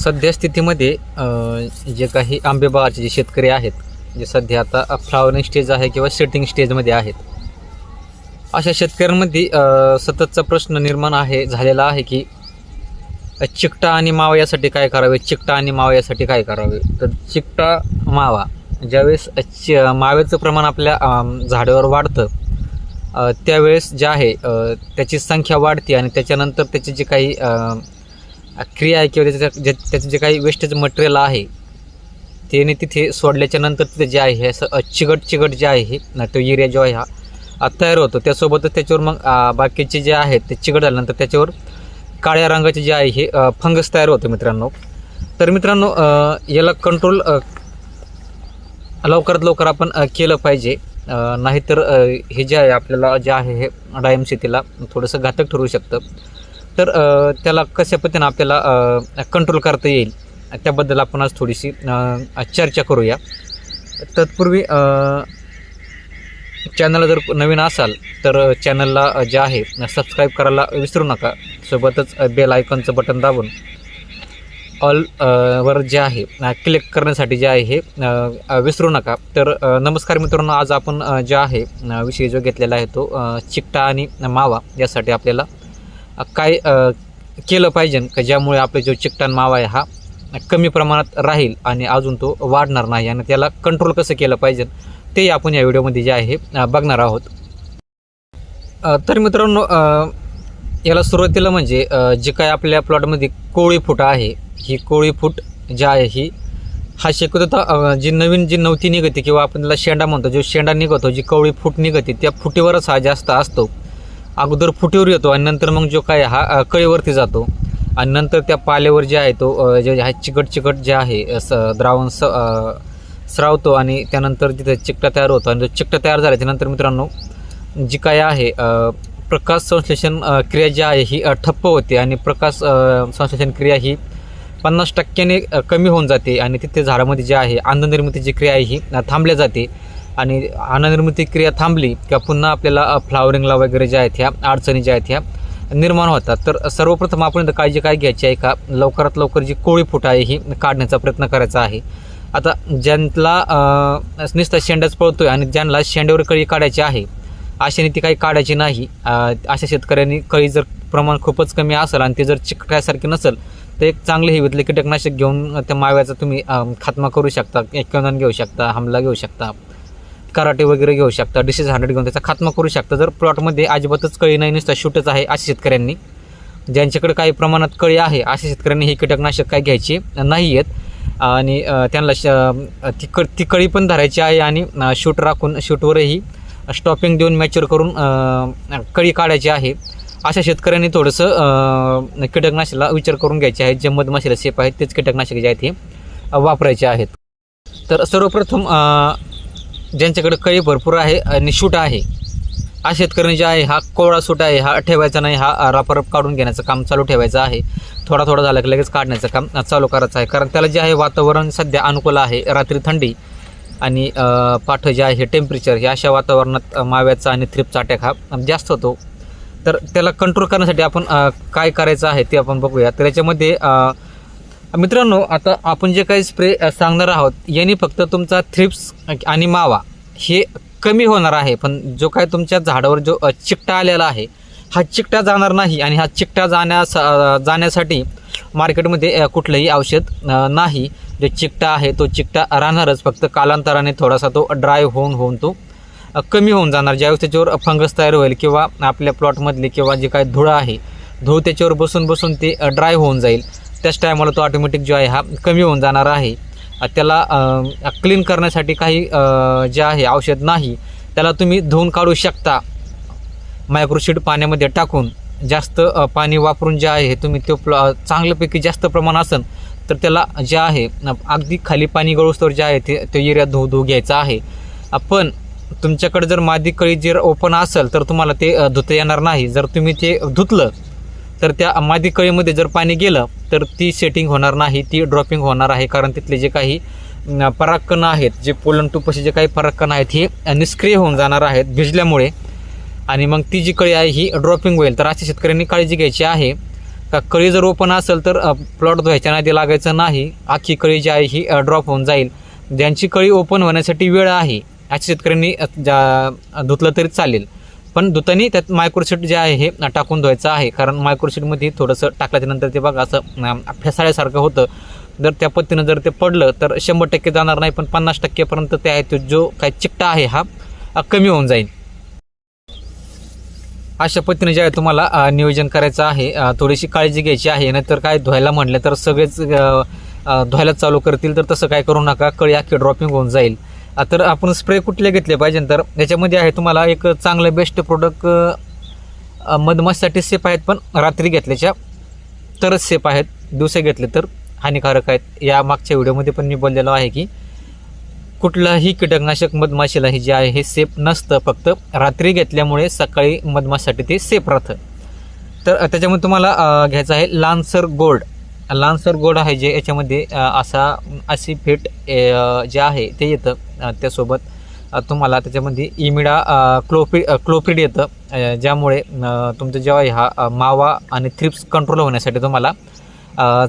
सध्या स्थितीमध्ये जे काही आंबेबागाचे जे शेतकरी आहेत जे सध्या आता फ्लावरिंग स्टेज आहे किंवा सेटिंग स्टेजमध्ये आहेत अशा शेतकऱ्यांमध्ये सततचा प्रश्न निर्माण आहे झालेला आहे की चिकटा आणि मावा यासाठी काय करावे? चिकटा आणि मावा यासाठी काय करावे? तर चिकटा मावा ज्यावेळेस चि माव्याचं प्रमाण आपल्या झाडावर वाढतं त्यावेळेस जे आहे त्याची संख्या वाढते आणि त्याच्यानंतर त्याची जे काही क्रिया आहे किंवा त्याच्या जे त्याचं जे काही वेस्टेज मटेरियल आहे त्याने तिथे सोडल्याच्या नंतर तिथे जे आहे हे असं चिगट चिकट चिकट जे आहे ना तो एरिया जो आहे हा तयार होतो. त्यासोबतच त्याच्यावर मग बाकीचे जे आहेत ते चिकट झाल्यानंतर त्याच्यावर काळ्या रंगाचे जे आहे हे फंगस तयार होतं मित्रांनो. तर मित्रांनो याला कंट्रोल लवकरात लवकर आपण केलं पाहिजे. नाहीतर हे जे आहे आपल्याला जे आहे हे डायम शेतीला थोडंसं घातक ठरू शकतं. तर त्याला कशा पद्धतीनं आपल्याला कंट्रोल करता येईल त्याबद्दल आपण आज थोडीशी चर्चा करूया. तत्पूर्वी चॅनलला जर नवीन असाल तर चॅनलला जे आहे सबस्क्राईब करायला विसरू नका. सोबतच बेल आयकॉनचं बटन दाबून ऑल वर जे आहे क्लिक करण्यासाठी जे आहे हे विसरू नका. तर नमस्कार मित्रांनो आज आपण जे आहे विषय जो घेतलेला आहे तो चिकटा आणि मावा यासाठी आपल्याला काय केलं पाहिजे का ज्यामुळे आपला जो चिकटान मावा आहे हा कमी प्रमाणात राहील आणि अजून तो वाढणार नाही आणि त्याला कंट्रोल कसं केलं पाहिजे ते आपण या व्हिडिओमध्ये जे आहे बघणार आहोत. तर मित्रांनो याला सुरुवातीला म्हणजे जे काय आपल्या प्लॉटमध्ये कोळी फूट आहे ही कोळी फूट जी आहे ही हा शक्यतो जी नवीन जी नवती निघते किंवा आपण त्याला शेंडा म्हणतो जो शेंडा निघतो जी कोवळी फूट निघते त्या फुटीवरच हा जास्त असतो. अगोदर फुटीवर येतो आणि नंतर मग जो काय हा कळीवरती जातो. आणि नंतर त्या पाल्यावर जे आहे तो जे आहे चिकट चिकट जे आहे स द्रावण स स्रावतो आणि त्यानंतर तिथे चिकटा तयार होतो आणि जो चिकटा तयार झाला त्यानंतर मित्रांनो जी काय आहे प्रकाश संश्लेषण क्रिया जी आहे ही ठप्प होते आणि प्रकाश संश्लेषण क्रिया ही पन्नास टक्क्याने कमी होऊन जाते आणि तिथे झाडामध्ये जे आहे अन्ननिर्मितीची क्रिया आहे ही थांबल्या जाते. आणि अननिर्मिती क्रिया थांबली किंवा पुन्हा आपल्याला फ्लावरिंगला वगैरे ज्या आहेत ह्या अडचणी ज्या आहेत ह्या निर्माण होतात. तर सर्वप्रथम आपण इथं काळजी काय घ्यायची आहे का? लवकरात लवकर जी कोळी फूट आहे ही काढण्याचा प्रयत्न करायचा आहे. आता ज्यांना नुसता नुसता शेंडाच पळतोय आणि ज्यांना शेंड्यावर कळी काढायची आहे अशाने ती काही काढायची नाही. अशा शेतकऱ्यांनी कळी जर प्रमाण खूपच कमी असेल आणि ते जर चिकट्यासारखी नसेल तर एक चांगले हिवीतले कीटकनाशक घेऊन त्या माव्याचा तुम्ही खात्मा करू शकता एक घेऊ शकता हमला घेऊ शकता. कराटे वगैरे घेऊ शकता डिसीज हंड्रेड घेऊन त्याचा खात्मा करू शकता. जर प्लॉटमध्ये अजिबातच कळी नाही नुसता शूटच आहे अशा शेतकऱ्यांनी ज्यांच्याकडे काही प्रमाणात कळी आहे अशा शेतकऱ्यांनी ही कीटकनाशक काय घ्यायचे नाही आहेत. आणि त्यांना श ती क ती कळी पण धरायची आहे आणि शूट राखून शूटवरही स्टॉपिंग देऊन मॅच्युअर करून कळी काढायची आहे. अशा शेतकऱ्यांनी थोडंसं कीटकनाशकाला विचार करून घ्यायचे आहेत. जे मधमाशीला शेप आहेत तेच कीटकनाशक जे आहेत हे वापरायचे आहेत. तर सर्वप्रथम ज्यांच्याकडे कळी भरपूर आहे आणि शूट आहे. हा शेतकऱ्यांनी जे आहे हा कोवळा सूट आहे हा ठेवायचा नाही हा रापरप काढून घेण्याचं काम चालू ठेवायचं आहे. थोडा थोडा झाला की लगेच काढण्याचं काम चालू करायचं आहे. कारण त्याला जे आहे वातावरण सध्या अनुकूल आहे. रात्री थंडी आणि पाठ जे आहे टेम्परेचर हे अशा वातावरणात माव्याचा आणि थ्रिपचा अटॅक हा जास्त होतो. तर त्याला कंट्रोल करण्यासाठी आपण काय करायचं आहे ते आपण बघूया. तर याच्यामध्ये मित्रांनो आता आपण जे काही स्प्रे सांगणार आहोत यांनी फक्त तुमचा थ्रिप्स आणि मावा हे कमी होणार आहे. पण जो काय तुमच्या झाडावर जो चिकटा आलेला आहे हा चिकटा जाणार नाही आणि हा चिकटा जाण्यास जाण्यासाठी मार्केटमध्ये कुठलंही औषध नाही. जो चिकटा आहे तो चिकटा राहणारच. फक्त कालांतराने थोडासा तो ड्राय होऊन होऊन तो कमी होऊन जाणार. ज्यावेळेस त्याच्यावर फंगस तयार होईल किंवा आपल्या प्लॉटमधली किंवा जे काय धूळ आहे धूळ त्याच्यावर बसून बसून ते ड्राय होऊन जाईल. त्याच टायमाला तो ऑटोमॅटिक जो आहे हा कमी होऊन जाणार आहे. त्याला क्लीन करण्यासाठी काही जे आहे औषध नाही त्याला तुम्ही धुवून काढू शकता. मायक्रोशीड पाण्यामध्ये टाकून जास्त पाणी वापरून जे आहे तुम्ही तो प्ल चांगल्यापैकी जास्त प्रमाण असेल तर त्याला जे आहे अगदी खाली पाणी गळूस्तवर जे आहे ते तो एरिया धुवू धुवू घ्यायचा आहे. पण तुमच्याकडे जर मादी कळी जर ओपन असेल तर तुम्हाला ते धुता येणार नाही. जर तुम्ही ते धुतलं तर त्या मादी कळीमध्ये जर पाणी गेलं तर ती सेटिंग होणार नाही ती ड्रॉपिंग होणार आहे. कारण तिथले जे काही परागकणं आहेत जे पोलन टूपशी जे काही परागकण आहेत हे निष्क्रिय होऊन जाणार आहेत भिजल्यामुळे. आणि मग ती जी कळी आहे ही ड्रॉपिंग होईल. तर अशा शेतकऱ्यांनी काळजी घ्यायची आहे. का कळी जर ओपन असेल तर प्लॉट धुवायच्या नादी लागायचं नाही. आखी कळी जी आहे ही ड्रॉप होऊन जाईल. ज्यांची कळी ओपन होण्यासाठी वेळ आहे अशा शेतकऱ्यांनी जा धुतलं तरी चालेल. पण धुतानी त्यात मायक्रोशीट जे आहे हे टाकून धुवायचं आहे. कारण मायक्रोशीटमध्ये थोडंसं टाकल्याच्यानंतर ते बघा असं फेसाळ्यासारखं होतं. जर त्या पद्धतीनं जर ते पडलं तर शंभर टक्के जाणार नाही पण पन्नास टक्केपर्यंत ते आहे तो जो काही चिकटा आहे हा कमी होऊन जाईल. अशा पद्धतीने जे आहे तुम्हाला नियोजन करायचं आहे थोडीशी काळजी घ्यायची आहे. नाहीतर काय धुवायला म्हटलं तर सगळेच धुवायला चालू करतील तर तसं काय करू नका. कळी अख्खी ड्रॉपिंग होऊन जाईल. तर आपण स्प्रे कुठले घेतले पाहिजे? तर याच्यामध्ये आहे तुम्हाला एक चांगलं बेस्ट प्रोडक्ट मधमाशीसाठी सेफ आहेत पण रात्री घेतल्याच्या तरच सेफ आहेत. दिवसा घेतले तर हानिकारक आहेत. या मागच्या व्हिडिओमध्ये पण मी बोललेलो आहे की कुठलाही कीटकनाशक मधमाशीला हे जे आहे हे सेफ नसतं. फक्त रात्री घेतल्यामुळे सकाळी मधमाशीसाठी ते सेफ राहतं. तर त्याच्यामध्ये तुम्हाला घ्यायचं आहे लान्सर गोल्ड. लांसर गोड आहे जे याच्यामध्ये असा अशी फिट जे आहे ते येतं त्यासोबत तुम्हाला त्याच्यामध्ये इमिडा क्लोपि अ, येतं ज्यामुळे तुमचं जेव्हा हा मावा आणि थ्रिप्स कंट्रोल होण्यासाठी तुम्हाला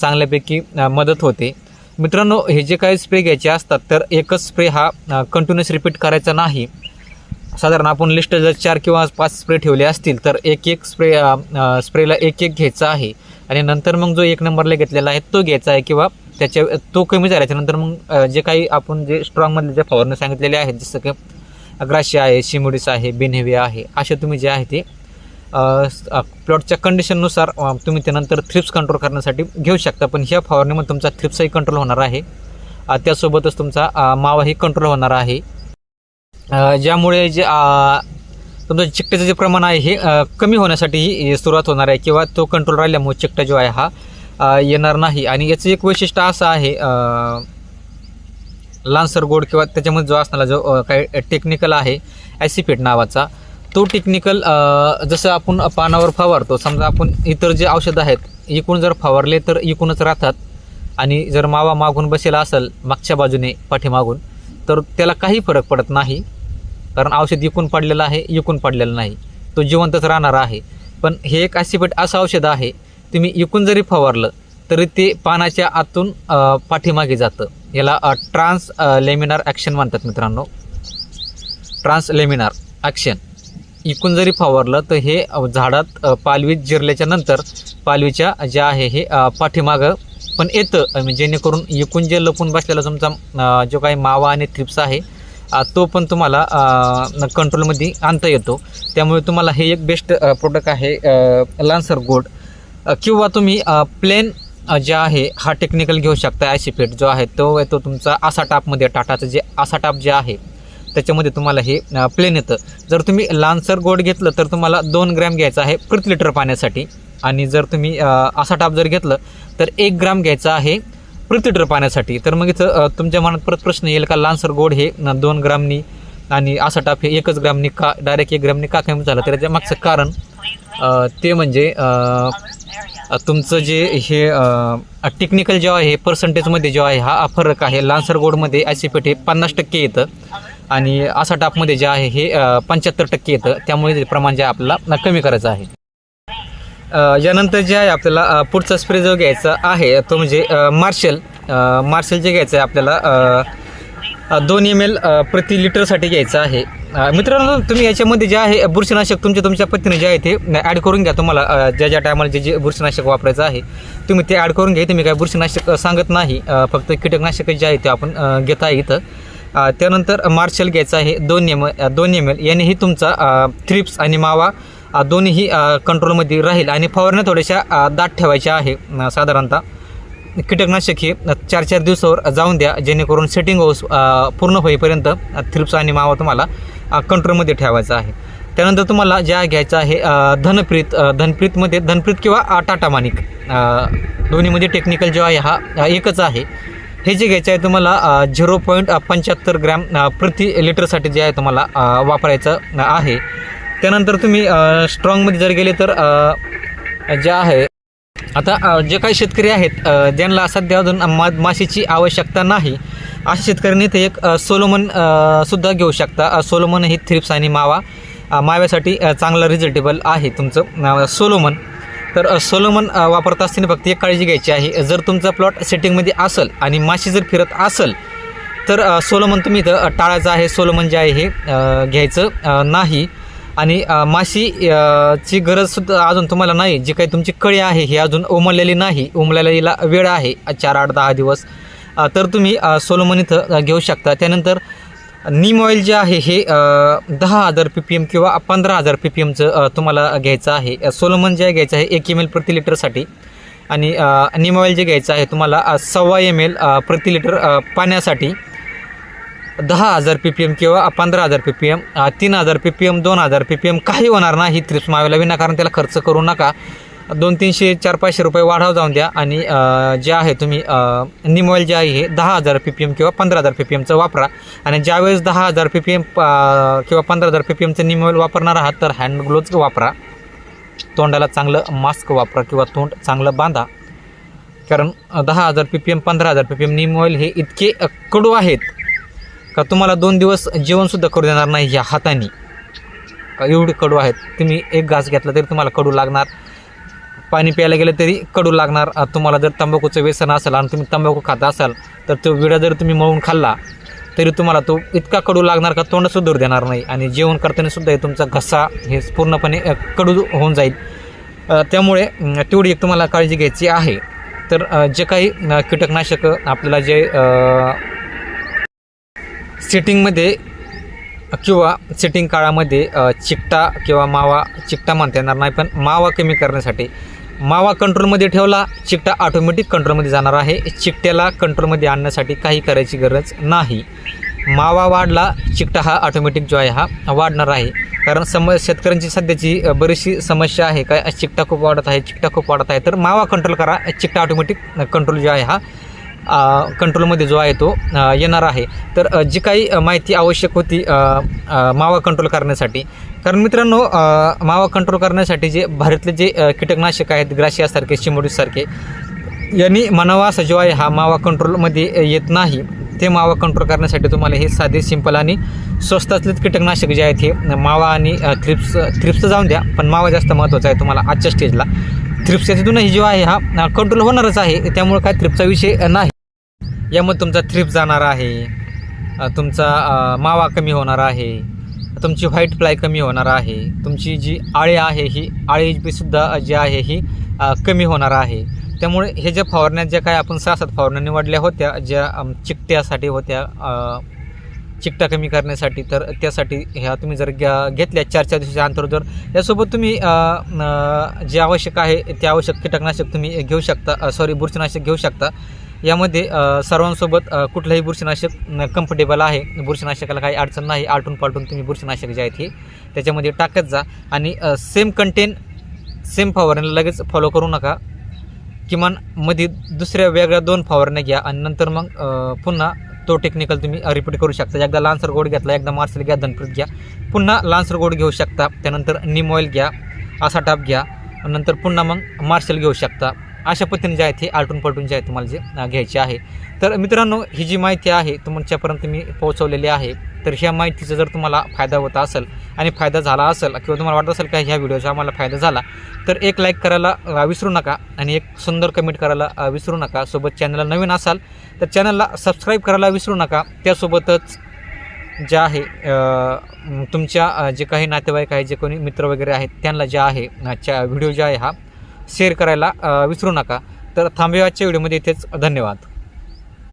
चांगल्यापैकी मदत होते. मित्रांनो हे जे काही स्प्रे घ्यायचे असतात तर एकच स्प्रे हा कंटिन्युअस रिपीट करायचा नाही. साधारण आपण लिस्ट जर चार किंवा पाच स्प्रे ठेवले असतील तर एक एक स्प्रे स्प्रेला एक एक घ्यायचा आहे. आणि नंतर मग जो एक नंबरला घेतलेला आहे तो घ्यायचा आहे किंवा त्याच्या तो कमी झाल्याच्यानंतर मग जे काही आपण जे स्ट्रॉंगमधले जे फवारणी सांगितलेले आहेत जसं की अग्राशी आहे शिमुडीस आहे बिनहेविया आहे असे तुम्ही जे आहे ते प्लॉटच्या कंडिशननुसार तुम्ही त्यानंतर थ्रिप्स कंट्रोल करण्यासाठी घेऊ शकता. पण ह्या फवारणीमध्ये तुमचा थ्रिप्सही कंट्रोल होणार आहे. त्यासोबतच तुमचा मावाही कंट्रोल होणार आहे. ज्यामुळे जे तुमचं चिकट्याचं जे प्रमाण आहे हे कमी होण्यासाठी सुरुवात होणार आहे किंवा तो कंट्रोल राहिल्यामुळे चिकटा जो आहे हा येणार नाही. आणि याचं एक वैशिष्ट्य असं आहे लान्सर गोड किंवा त्याच्यामध्ये जो असणारा जो काय काही टेक्निकल आहे ॲसिफेट नावाचा तो टेक्निकल जसं आपण पानावर फवारतो समजा आपण इतर जे औषधं आहेत इकून जर फवारले तर इकूनच राहतात. आणि जर मावा मागून बसेला असेल मागच्या बाजूने पाठीमागून तर त्याला काही फरक पडत नाही. कारण औषध इकून पडलेलं आहे इकून पडलेलं नाही. तो जिवंतच राहणार आहे. पण हे एक ॲसिपेट असं औषध आहे तुम्ही इकून जरी फवारलं तरी ते पानाच्या आतून पाठीमागे जातं. याला ट्रान्स लेमिनार ॲक्शन म्हणतात मित्रांनो. ट्रान्स लेमिनार ॲक्शन इकून जरी फवारलं तर हे झाडात पालवी जिरल्याच्या नंतर पालवीच्या जे आहे हे पाठीमागं पण येतं. म्हणजे जेणेकरून इकून जे लपून बसलेला तुमचा जो काही मावा आणि थ्रिप्स आहे तो पण तुम्हाला कंट्रोलमध्ये आणता येतो. त्यामुळे तुम्हाला हे एक बेस्ट प्रोडक्ट आहे लान्सर गोड किंवा तुम्ही प्लेन जे आहे हा टेक्निकल घेऊ शकता ॲसिफेट जो आहे तो येतो तुमचा आसा टापमध्ये टाटाचं जे आसा टाप जे आहे त्याच्यामध्ये तुम्हाला हे प्लेन येतं. जर तुम्ही लान्सर गोड घेतलं तर तुम्हाला दोन ग्रॅम घ्यायचं आहे प्रति लिटर पाण्यासाठी. आणि जर तुम्ही असा टाप जर घेतलं तर एक ग्राम घ्यायचा आहे प्रति लिटर पाण्यासाठी. तर मग इथं तुमच्या मनात परत प्रश्न येईल का लान्सर गोड हे दोन ग्रामनी आणि असा टाप हे एकच ग्रामनी का डायरेक्ट एक ग्रामनी का कमी झालं? तर त्याच्या मागचं कारण ते म्हणजे तुमचं जे हे टेक्निकल जेव्हा आहे पर्सेंटेजमध्ये जेव्हा आहे हा फरक आहे लान्सर गोडमध्ये ॲसिपेट हे पन्नास टक्के येतं आणि असा टापमध्ये जे आहे हे पंच्याहत्तर टक्के येतं. त्यामुळे ते प्रमाण जे आपला आपल्याला कमी करायचं आहे. यानंतर जे आहे आपल्याला पुढचा स्प्रे जो घ्यायचा आहे तो म्हणजे मार्शल मार्शल जे घ्यायचं आहे आपल्याला दोन एम एल प्रति लिटरसाठी घ्यायचं आहे. मित्रांनो तुम्ही याच्यामध्ये जे आहे बुरशीनाशक तुमच्या तुमच्या पत्नीने जे आहे ते ॲड करून घ्या तुम्हाला. ज्या ज्या टायमाला जे जे बुरशीनाशक वापरायचं आहे तुम्ही ते ॲड करून घ्या. तुम्ही काय बुरशीनाशक सांगत नाही. फक्त कीटकनाशक जे आहे ते आपण घेत आहे इथं. त्यानंतर मार्शल घ्यायचं आहे दोन एम दोन एम एल यानेही तुमचा थ्रिप्स आणि मावा दोन्हीही कंट्रोलमध्ये राहील आणि फवारण्या थोड्याशा दाट ठेवायच्या आहे साधारणतः. कीटकनाशक हे चार चार दिवसावर जाऊन द्या जेणेकरून सेटिंग हाऊस पूर्ण होईपर्यंत थ्रिप्स आणि मावा तुम्हाला कंट्रोलमध्ये ठेवायचा आहे. त्यानंतर तुम्हाला ज्या घ्यायचा आहे धनप्रीत धनप्रीतमध्ये धनप्रीत किंवा टाटा मानिक दोन्हीमध्ये टेक्निकल जो आहे हा एकच आहे. हे जे घ्यायचं आहे तुम्हाला झिरो पॉईंट पंच्याहत्तर ग्रॅम प्रति लिटरसाठी जे आहे तुम्हाला वापरायचं आहे. त्यानंतर तुम्ही स्ट्रॉंगमध्ये जर गेले तर जे आहे आता जे काही शेतकरी आहेत ज्यांना सध्या अजून मधमाशीची आवश्यकता नाही अशा शेतकऱ्यांनी ते एक सोलोमन सुद्धा घेऊ शकता. सोलोमन ही थ्रिप्स आणि मावा माव्यासाठी चांगलं रिझल्टेबल आहे तुमचं. सोलोमन तर सोलोमन वापरत असताना फक्त एक काळजी घ्यायची आहे. जर तुमचा प्लॉट सेटिंगमध्ये असेल आणि माशी जर फिरत असेल तर सोलोमन तुम्ही इथं टाळायचं आहे. सोलोमन जे आहे हे घ्यायचं नाही. आणि माशी ची गरजसुद्धा अजून तुम्हाला नाही. जी काही तुमची कळी आहे ही अजून उमललेली नाही. उमलायला वेळ आहे चार आठ दहा दिवस. तर तुम्ही सोलोमन इथं घेऊ शकता. त्यानंतर नीम ऑइल जे आहे हे दहा हजार पी पी एम किंवा पंधरा हजार पी पी एमचं तुम्हाला घ्यायचं आहे. सोलोमन जे आहे घ्यायचं आहे एक एम एल प्रति लिटरसाठी आणि नीम ऑइल जे घ्यायचं आहे तुम्हाला सव्वा एम एल प्रति लिटर पाण्यासाठी. दहा हजार पी पी एम किंवा पंधरा हजार पी पी एम तीन हजार पी पी एम दोन हजार पी पी एम काही होणार नाही थ्रिप्स मावेला विनाकारण त्याला खर्च करू नका दोन तीनशे चार पाचशे रुपये वाढाव जाऊन द्या आणि जे आहे तुम्ही निमॉईल जे आहे हे दहा हजार पी पी एम किंवा पंधरा हजार पी पी एमचं वापरा आणि ज्यावेळेस दहा हजार पी पी एम किंवा पंधरा हजार पी पी एमचं निम वापरणार आहात तर हँड ग्लोव्ज वापरा तोंडाला चांगलं मास्क वापरा किंवा तोंड चांगलं बांधा कारण दहा हजार पी पी एम पंधरा हजार पी पी एम निम हे इतके कडू आहेत का तुम्हाला दोन दिवस जेवणसुद्धा करू देणार नाही ह्या हाताने? का एवढे कडू आहेत? तुम्ही एक घास घेतला तरी तुम्हाला कडू लागणार. पाणी प्यायला गेलं तरी कडू लागणार. तुम्हाला जर तंबाखूचं व्यसन असेल आणि तुम्ही तंबाखू खात असाल तर तो विडा जर तुम्ही मळून खाल्ला तरी तुम्हाला तो इतका कडू लागणार का तोंड सुद्धा देणार नाही. आणि जेवण करताना सुद्धा हे तुमचा घसा हे पूर्णपणे कडू होऊन जाईल. त्यामुळे तेवढी एक तुम्हाला काळजी घ्यायची आहे. तर जे काही कीटकनाशकं आपल्याला जे सिटिंगमध्ये किंवा सिटिंग काळामध्ये चिकटा किंवा मावा चिकटा म्हणता येणार नाही पण मावा कमी करण्यासाठी. मावा कंट्रोलमध्ये ठेवला चिकटा ऑटोमॅटिक कंट्रोलमध्ये जाणार आहे. चिकट्याला कंट्रोलमध्ये आणण्यासाठी काही करायची गरज नाही. मावा वाढला चिकटा हा ऑटोमॅटिक जो आहे हा वाढणार आहे. कारण सम शेतकऱ्यांची सध्याची बरीचशी समस्या आहे. काय चिकटा खूप वाढत आहे चिकटा खूप वाढत आहे. तर मावा कंट्रोल करा चिकटा ऑटोमॅटिक कंट्रोल जो आहे हा कंट्रोलमध्ये जो आहे तो येणार आहे. तर जी काही माहिती आवश्यक होती मावा कंट्रोल करण्यासाठी. कारण मित्रांनो मावा कंट्रोल करण्यासाठी जे भारतले जे कीटकनाशक आहेत ग्राशियासारखे चिमोडीसारखे यांनी मनावास असा जो आहे हा मावा कंट्रोलमध्ये येत नाही. ते मावा कंट्रोल करण्यासाठी तुम्हाला हे साधे सिंपल आणि स्वस्त असलेच कीटकनाशक जे आहेत हे मावा आणि थ्रिप्स थ्रिप्स जाऊन द्या. पण मावा जास्त महत्त्वाचा आहे तुम्हाला आजच्या स्टेजला थ्रिप्स याच्यातूनही जो आहे हा कंट्रोल होणारच आहे. त्यामुळे काय थ्रिप्सचा विषय नाही. यामध्ये तुमचा थ्रिप जाणार आहे. तुमचा मावा कमी होणार आहे. तुमची व्हाईट फ्लाय कमी होणार आहे. तुमची जी आळे आहे ही आळीसुद्धा जी आहे ही कमी होणार आहे. त्यामुळे हे ज्या फवारण्या ज्या काय आपण सहा सात फवारण्या निवडल्या होत्या ज्या चिकट्यासाठी होत्या चिकटा कमी करण्यासाठी तर त्यासाठी ह्या तुम्ही जर घ्या घेतल्या चार चार दिवसाच्या अंतर जर यासोबत तुम्ही जे आवश्यक आहे ते आवश्यक कीटकनाशक तुम्ही घेऊ शकता सॉरी बुरशीनाशक घेऊ शकता. यामध्ये सर्वांसोबत कुठलंही बुरशीनाशक कम्फर्टेबल आहे बुरशीनाशकाला काही अडचण नाही आलटून पालटून तुम्ही बुरशीनाशक जे आहेत हे त्याच्यामध्ये टाकत जा. आणि सेम कंटेन सेम फवारणीला लगेच फॉलो करू नका. किमानमध्ये दुसऱ्या वेगळ्या दोन फवारण्या घ्या आणि नंतर मग पुन्हा तो टेक्निकल तुम्ही रिपीट करू शकता. एकदा लान्सर गोड घेतला एकदा मार्शल घ्या धनप्रीत घ्या. पुन्हा लान्सर गोड घेऊ शकता त्यानंतर निम ऑइल घ्या असा टाप घ्या. नंतर पुन्हा मग मार्शल घेऊ शकता. अशा पद्धतीने जे आहेत हे आलटून पलटून जे आहे तुम्हाला जे घ्यायचे आहे. तर मित्रांनो ही जी माहिती आहे तुमच्यापर्यंत मी पोहोचवलेली आहे. तर ह्या माहितीचा जर तुम्हाला फायदा होत असेल आणि फायदा झाला असेल किंवा तुम्हाला वाटत असेल का ह्या व्हिडिओचा आम्हाला फायदा झाला तर एक लाईक करायला विसरू नका आणि एक सुंदर कमेंट करायला विसरू नका. सोबत चॅनलला नवीन असाल तर चॅनलला सबस्क्राईब करायला विसरू नका. त्यासोबतच जे आहे तुमच्या जे काही नातेवाईक आहे जे कोणी मित्र वगैरे आहेत त्यांना जे आहे च्या व्हिडिओ जे आहे हा शेअर करायला विसरू नका. तर थांबेवाच्या व्हिडिओमध्ये. इथेच धन्यवाद.